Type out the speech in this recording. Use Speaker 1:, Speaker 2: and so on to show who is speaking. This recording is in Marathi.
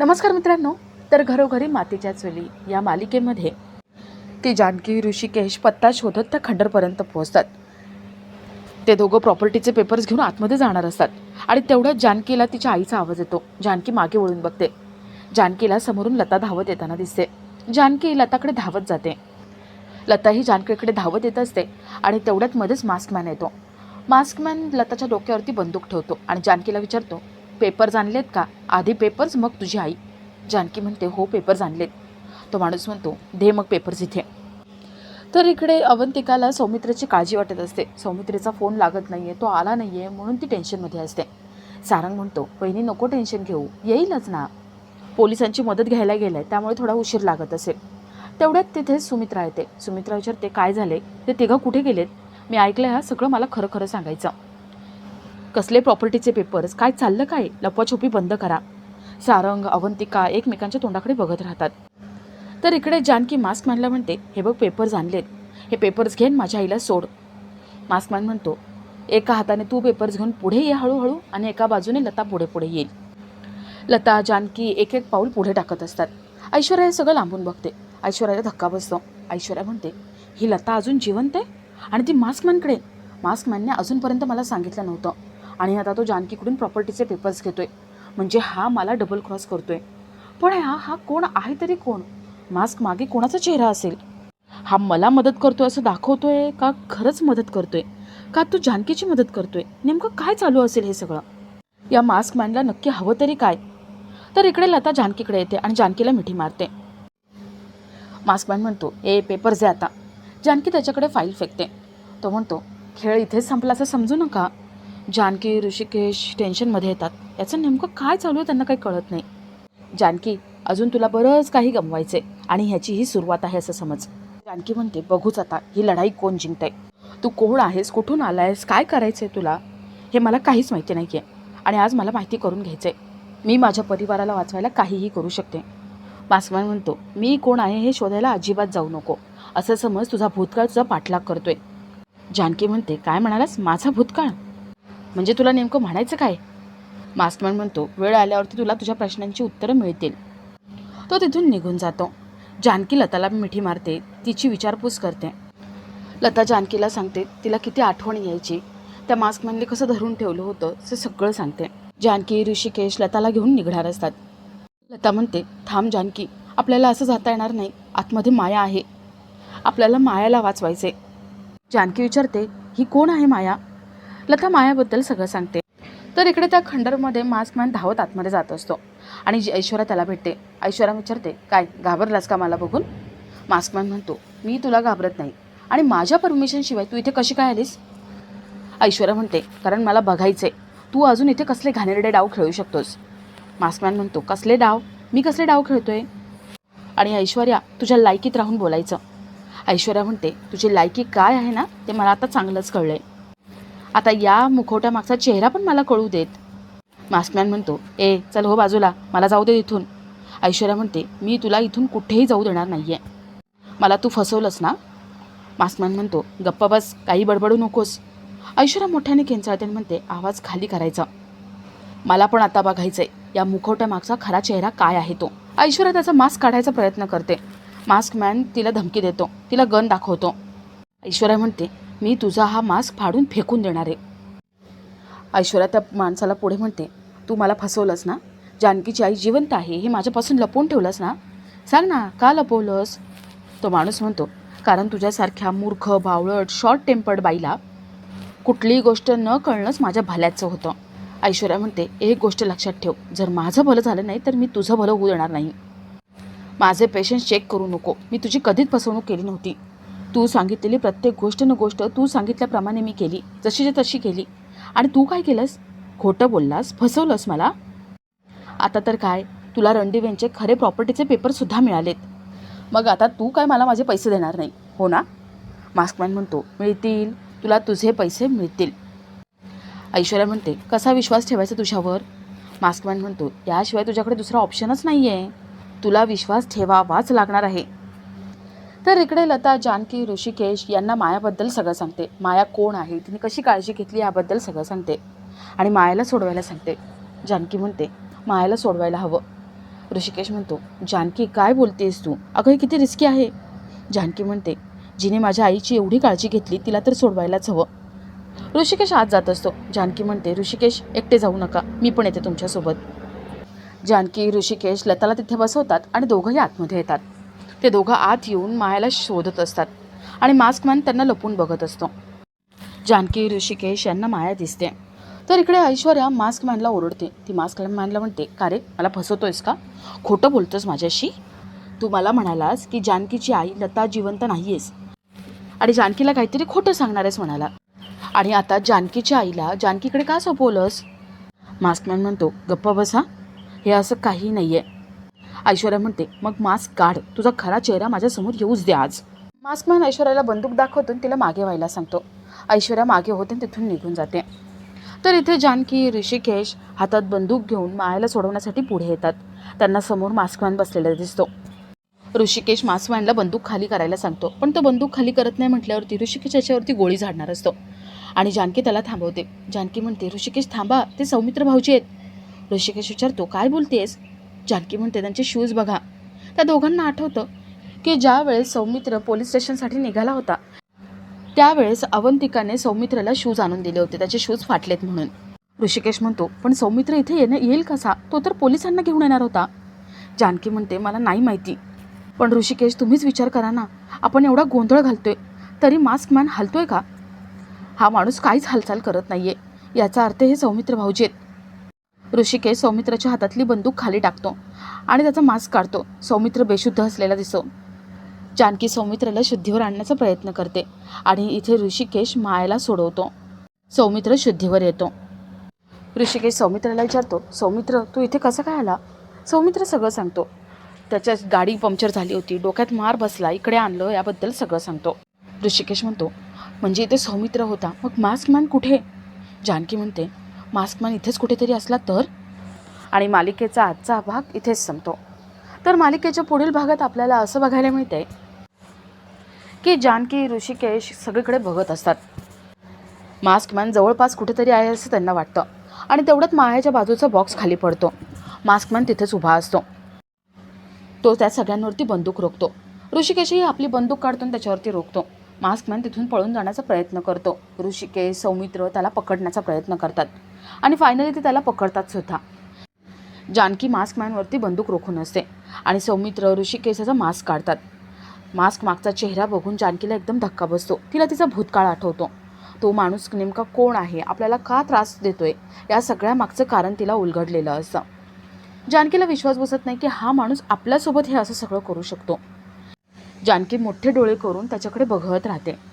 Speaker 1: नमस्कार मित्रांनो तर घरोघरी मातीच्या चुली या मालिकेमध्ये ती जानकी ऋषिकेश पत्ता शोधत त्या खंडरपर्यंत पोहोचतात. ते दोघं प्रॉपर्टीचे पेपर्स घेऊन आतमध्ये जाणार असतात आणि तेवढ्यात जानकीला तिच्या आईचा आवाज येतो. जानकी मागे वळून बघते. जानकीला समोरून लता धावत येताना दिसते. जानकी लताकडे धावत जाते. लता ही जानकीकडे धावत येत असते आणि तेवढ्यात मध्येच मास्कमॅन येतो. मास्कमॅन लताच्या डोक्यावरती बंदूक ठेवतो आणि जानकीला विचारतो पेपर्स आणलेत का? आधी पेपर्स मग तुझी आई. जानकी म्हणते हो पेपर्स आणलेत. तो माणूस म्हणतो दे मग पेपर्स इथे. तर इकडे अवंतिकाला सौमित्रेची काळजी वाटत असते. सौमित्रेचा फोन लागत नाही आहे तो आला नाही आहे म्हणून ती टेन्शनमध्ये असते. सारंग म्हणतो बहिणी नको टेन्शन घेऊ. येईलच ना. पोलिसांची मदत घ्यायला गेलाय त्यामुळे थोडा उशीर लागत असेल. तेवढ्यात तिथे सुमित्रा येते. सुमित्रा विचारते काय झाले? ते तिघं कुठे गेलेत? मी ऐकलं हा सगळं मला खरं खरं सांगायचं. कसले प्रॉपर्टीचे पेपर्स काय चाललं काय? लपवाछोपी बंद करा. सारंग अवंतिका एकमेकांच्या तोंडाकडे बघत राहतात. तर इकडे जानकी मास्कमॅनला म्हणते हे बघ पेपर्स आणलेत. हे पेपर्स घेऊन माझ्या आईला सोड. मास्कमॅन म्हणतो एका हाताने तू पेपर्स घेऊन पुढे ये हळूहळू आणि एका बाजूने लता पुढे पुढे येईल. लता जानकी एक एक पाऊल पुढे टाकत असतात. ऐश्वर्या हे सगळं लांबून बघते. ऐश्वर्याला धक्का बसतो. ऐश्वर्या म्हणते ही लता अजून जिवंत आहे? आणि ती मास्कमॅनकडे मास्कमॅनने अजूनपर्यंत मला सांगितलं नव्हतं. आणि आता तो जानकीकडून प्रॉपर्टीचे पेपर्स घेतो आहे म्हणजे हा मला डबल क्रॉस करतो आहे पण हा हा कोण आहे तरी कोण? मास्क मागे कोणाचा चेहरा असेल? हा मला मदत करतोय असं दाखवतोय का खरंच मदत करतोय? का तो जानकीची मदत करतोय? नेमकं काय चालू असेल हे सगळं? या मास्क मॅनला नक्की हवं तरी काय? तर इकडे लता जानकीकडे येते आणि जानकीला मिठी मारते. मास्क मॅन म्हणतो ए पेपर्स जे आता. जानकी त्याच्याकडे फाईल फेकते. तो म्हणतो खेळ इथेच संपला असं समजू नका. जानकी ऋषिकेश टेन्शनमध्ये येतात. याचं नेमकं काय चालू आहे त्यांना काही कळत नाही. जानकी अजून तुला बरंच काही गमवायचे आणि ह्याची ही सुरुवात आहे असं समज. जानकी म्हणते बघूच आता ही लढाई कोण जिंकते तू कोण आहेस? कुठून आलायस? काय करायचं आहे तुला? हे मला काहीच माहिती नाही आहे आणि आज मला माहिती करून घ्यायचं आहे मी माझ्या परिवाराला वाचवायला काहीही करू शकते. मास्कमॅन म्हणतो मी कोण आहे हे शोधायला अजिबात जाऊ नको. असं समज तुझा भूतकाळचा पाठलाग करतोय. जानकी म्हणते काय म्हणालास? माझा भूतकाळ? म्हणजे तुला नेमकं म्हणायचं काय? मास्कमॅन म्हणतो वेळ आल्यावरती तुला तुझ्या प्रश्नांची उत्तरं मिळतील. तो तिथून निघून जातो. जानकी लताला मिठी मारते तिची विचारपूस करते. लता जानकीला सांगते तिला किती आठवण यायची. त्या मास्कमॅनने कसं धरून ठेवलं होतं ते सगळं सांगते. जानकी ऋषिकेश लताला घेऊन निघणार असतात. लता म्हणते थांब जानकी आपल्याला असं जाता येणार नाही. आतमध्ये माया आहे. आपल्याला मायाला वाचवायचे जानकी विचारते ही कोण आहे माया? लता मायाबद्दल सगळं सांगते. तर इकडे त्या खंडरमध्ये मास्कमॅन धावत आतमध्ये जात असतो. आणि जी ऐश्वर्या त्याला भेटते ऐश्वर्या विचारते काय घाबरलास का मला बघून? मास्कमॅन म्हणतो मी तुला घाबरत नाही. आणि माझ्या परमिशनशिवाय तू इथे कशी काय आलीस? ऐश्वर्या म्हणते कारण मला बघायचे तू अजून इथे कसले घाणेरडे डाव खेळू शकतोस. मास्कमॅन म्हणतो कसले डाव? मी कसले डाव खेळतोय? आणि ऐश्वर्या तुझ्या लायकीत राहून बोलायचं. ऐश्वर्या म्हणते तुझी लायकी काय आहे ना ते मला आता चांगलंच कळलंय. आता या मुखवट्या मागचा चेहरा पण मला कळू देत. मास्कमॅन म्हणतो ए चल हो बाजूला मला जाऊ दे इथून. ऐश्वर्या म्हणते मी तुला इथून कुठेही जाऊ देणार नाही आहे मला तू फसवलंस ना? मास्कमॅन म्हणतो गप्पा बस काही बडबडू नकोस. ऐश्वर्या मोठ्याने खेंचाळते म्हणते आवाज खाली करायचा. मला पण आता बघायचंय या मुखवट्या मागचा खरा चेहरा काय आहे तो. ऐश्वर्या त्याचा मास्क काढायचा प्रयत्न करते. मास्क मॅन तिला धमकी देतो तिला गन दाखवतो. ऐश्वर्या म्हणते मी तुझा हा मास्क फाडून फेकून देणार आहे. ऐश्वर्या त्या माणसाला पुढे म्हणते तू मला फसवलंस ना? जानकीची आई जिवंत आहे हे माझ्यापासून लपवून ठेवलंस ना? सांग ना का लपवलंस? तो माणूस म्हणतो कारण तुझ्यासारख्या मूर्ख बावळट शॉर्ट टेम्पर्ड बाईला कुठलीही गोष्ट न कळणंच माझ्या भल्याचं होतं. ऐश्वर्या म्हणते एक गोष्ट लक्षात ठेव जर माझं भलं झालं नाही तर मी तुझं भलं होऊ देणार नाही. माझे पेशन्स चेक करू नको. मी तुझी कधीच फसवणूक केली नव्हती. तू सांगितलेली प्रत्येक गोष्ट न गोष्ट तू सांगितल्याप्रमाणे मी केली जशीच्या तशी केली. आणि तू काय केलंस? खोटं बोललास? फसवलंस मला? आता तर काय? तुला रणदिवेंचे खरे प्रॉपर्टीचे पेपरसुद्धा मिळालेत. मग आता तू काय मला माझे पैसे देणार नाही? हो ना? मास्कमॅन म्हणतो मिळतील. तुला तुझे पैसे मिळतील. ऐश्वर्या म्हणते कसा विश्वास ठेवायचा तुझ्यावर? मास्कमॅन म्हणतो याशिवाय तुझ्याकडे दुसरा ऑप्शनच नाही आहे तुला विश्वास ठेवावाच लागणार आहे. तर इकडे लता जानकी ऋषिकेश यांना मायाबद्दल सगळं सांगते. माया कोण आहे? तिने कशी काळजी घेतली याबद्दल सगळं सांगते. आणि मायाला सोडवायला सांगते. जानकी म्हणते मायाला सोडवायला हवं. ऋषिकेश म्हणतो जानकी काय बोलतेस तू? अगं हे किती रिस्की आहे. जानकी म्हणते जिने माझ्या आईची एवढी काळजी घेतली तिला तर सोडवायलाच हवं. ऋषिकेश आत जात असतो. जानकी म्हणते ऋषिकेश एकटे जाऊ नका. मी पण येते तुमच्यासोबत. जानकी ऋषिकेश लताला तिथे बसवतात आणि दोघंही आतमध्ये येतात. ते दोघं आत येऊन मायाला शोधत असतात आणि मास्कमॅन त्यांना लपून बघत असतो. जानकी ऋषिकेश यांना माया दिसते. तर इकडे ऐश्वर्या मास्कमॅनला ओरडते. ती मास्कमॅनला म्हणते का रे मला फसवतोयस का? खोटं बोलतोस माझ्याशी? तू मला म्हणालास की जानकीची आई लता जिवंत नाही आहेस आणि जानकीला काहीतरी खोटं सांगणार आहेस म्हणाला. आणि आता जानकीच्या आईला जानकीकडे का सोपवलंस? मास्कमॅन म्हणतो गप्पा बसा. हे असं काही नाही आहे ऐश्वर्या म्हणते मग मास्क काढ. तुझा खरा चेहरा माझ्यासमोर येऊच दे आज. मास्कमॅन ऐश्वर्याला बंदूक दाखवतून तिला मागे व्हायला सांगतो. ऐश्वर्या मागे होते आणि तिथून निघून जाते. तर इथे जानकी ऋषिकेश हातात बंदूक घेऊन मायाला सोडवण्यासाठी पुढे येतात. त्यांना समोर मास्कमॅन बसलेला दिसतो. ऋषिकेश मास्कमॅनला बंदूक खाली करायला सांगतो. पण तो बंदूक खाली करत नाही म्हटल्यावरती ऋषिकेश याच्यावरती गोळी झाडणार असतो. आणि जानकी त्याला थांबवते. जानकी म्हणते ऋषिकेश थांबा. ते सौमित्र भाऊजी आहेत. ऋषिकेश विचारतो काय बोलतेस? जानकी म्हणते त्यांचे शूज बघा. त्या दोघांना आठवतं की ज्यावेळेस सौमित्र पोलीस स्टेशनसाठी निघाला होता त्यावेळेस अवंतिकाने सौमित्रला शूज आणून दिले होते. त्याचे शूज फाटलेत म्हणून. ऋषिकेश म्हणतो पण सौमित्र इथे येणं येईल कसा? तो तर पोलिसांना घेऊन येणार होता. जानकी म्हणते मला नाही माहिती. पण ऋषिकेश तुम्हीच विचार करा ना. आपण एवढा गोंधळ घालतोय तरी मास्क मॅन हलतोय का? हा माणूस काहीच हालचाल करत नाहीये. याचा अर्थ हे सौमित्र भाऊजी आहेत ऋषिकेश सौमित्राच्या हातातली बंदूक खाली टाकतो आणि त्याचा मास्क काढतो. सौमित्र बेशुद्ध असलेला दिसतो. जानकी सौमित्राला शुद्धीवर आणण्याचा प्रयत्न करते आणि इथे ऋषिकेश मायाला सोडवतो. सौमित्र शुद्धीवर येतो. ऋषिकेश सौमित्राला विचारतो सौमित्र तू इथे कसं काय आला? सौमित्र सगळं सांगतो. त्याच्या गाडी पंक्चर झाली होती. डोक्यात मार बसला. इकडे आणलं याबद्दल सगळं सांगतो. ऋषिकेश म्हणतो म्हणजे इथे सौमित्र होता. मग मास्क मॅन कुठे? जानकी म्हणते मास्कमॅन इथेच कुठेतरी असला तर? आणि मालिकेचा आजचा भाग इथेच संपतो. तर मालिकेच्या पुढील भागात आपल्याला असं बघायला मिळते की जानकी ऋषिकेश सगळीकडे बघत असतात. मास्कमॅन जवळपास कुठेतरी आहे असं त्यांना वाटतं. आणि तेवढ्यात मायाच्या बाजूचा बॉक्स खाली पडतो. मास्कमॅन तिथेच उभा असतो. तो त्या सगळ्यांवरती बंदूक रोखतो. ऋषिकेशही आपली बंदूक काढतो आणि त्याच्यावरती रोखतो. मास्कमॅन तिथून पळून जाण्याचा प्रयत्न करतो. ऋषिकेश सौमित्र त्याला पकडण्याचा प्रयत्न करतात. आणि फायनली ते त्याला पकडतात सुद्धा. जानकी मास्कमॅनवरती बंदूक रोखून असते आणि सौमित्र ऋषिकेशाचा मास्क काढतात. मास्क मागचा चेहरा बघून जानकीला एकदम धक्का बसतो. तिला तिचा भूतकाळ आठवतो. तो माणूस नेमका कोण आहे? आपल्याला का त्रास देतोय? या सगळ्या मागचं कारण तिला उलगडलेलं असतं. जानकीला विश्वास बसत नाही की हा माणूस आपल्यासोबत हे असं सगळं करू शकतो. जानकी मोठे डोळे करून त्याच्याकडे बघत राहते.